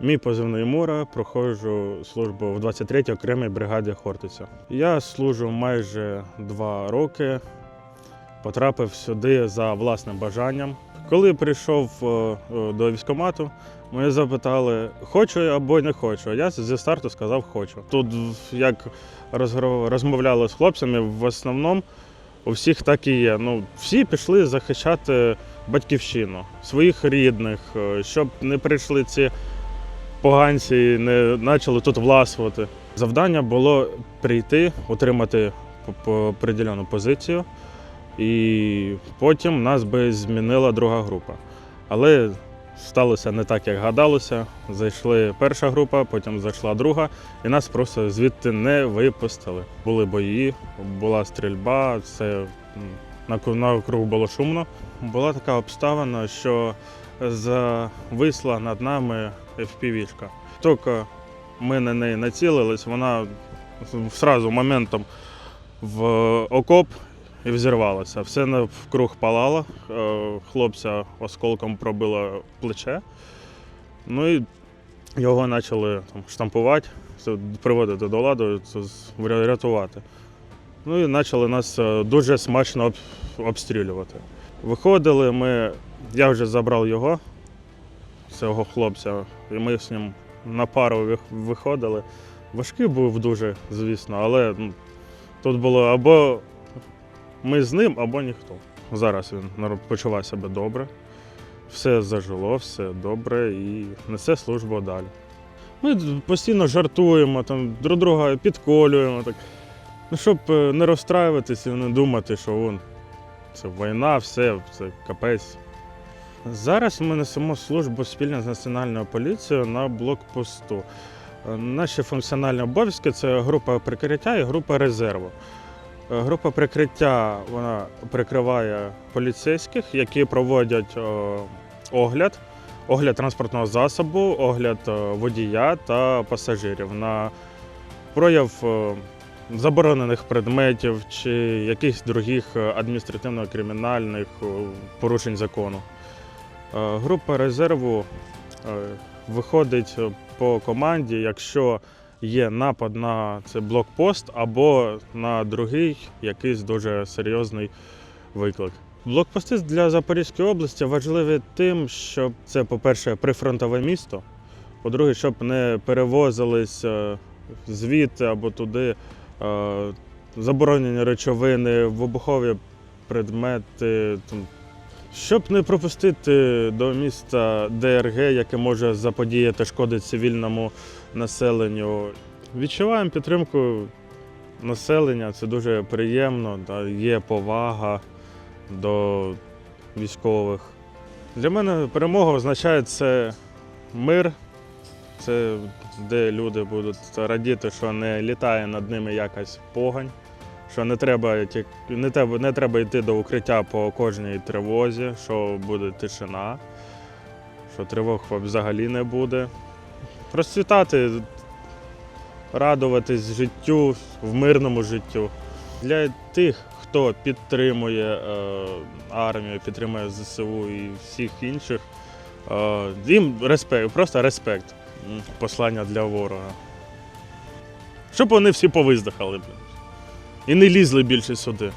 Мій позивний Мура, проходжу службу в 23-й окремій бригаді Хортиця. Я служу майже два роки, потрапив сюди за власним бажанням. Коли прийшов е, е, до військкомату, мене запитали, хочу або не хочу. Я зі старту сказав хочу. Тут, як розмовляли з хлопцями, в основному у всіх так і є. Ну, всі пішли захищати батьківщину, своїх рідних, е, щоб не прийшли ці поганці не почали тут власувати. Завдання було прийти, отримати определену позицію, і потім нас би змінила друга група. Але сталося не так, як гадалося. Зайшли перша група, потім зайшла друга, і нас просто звідти не випустили. Були бої, була стрільба, це на- навкруг було шумно. Була така обставина, що зависла над нами FPV-шка. Тільки ми на неї націлились, вона зразу моментом в окоп і взірвалася. Все навкруг палало, е, хлопця осколком пробило плече. Ну і його почали там, штампувати, приводити до ладу, рятувати. Ну і почали нас е, дуже смачно обстрілювати. Виходили ми, я вже забрав його, цього хлопця, і ми з ним на пару виходили. Важкий був дуже, звісно, але ну, тут було або ми з ним, або ніхто. Зараз він почуває себе добре, все зажило, все добре і несе службу далі. Ми постійно жартуємо, там, друг друга підколюємо. Так. Ну, щоб е, не розстраюватися і не думати, що вон, це війна, все, це капець. Зараз ми несемо службу спільно з національною поліцією на блокпосту. Е, Наші функціональні обов'язки це група прикриття і група резерву. Е, Група прикриття вона прикриває поліцейських, які проводять е, огляд, огляд транспортного засобу, огляд водія та пасажирів на прояв заборонених предметів чи якихось других адміністративно-кримінальних порушень закону. Е, Група резерву е, виходить по команді, якщо є напад на цей блокпост або на другий якийсь дуже серйозний виклик. Блокпости для Запорізької області важливі тим, щоб це, по-перше, прифронтове місто. По-друге, щоб не перевозились е, звідти або туди заборонені речовини, вибухові предмети, щоб не пропустити до міста ДРГ, яке може заподіяти шкоди цивільному населенню. Відчуваємо підтримку населення, це дуже приємно, є повага до військових. Для мене перемога означає це мир, це де люди будуть радіти, що не літає над ними якась погань, що не треба, не треба, не треба йти до укриття по кожній тривозі, що буде тишина, що тривог взагалі не буде. Процвітати, радуватись життю в мирному життю. Для тих, хто підтримує е, армію, підтримує ЗСУ і всіх інших, е, їм респект, просто респект. Послання для ворога. Щоб вони всі повиздихали. І не лізли більше сюди.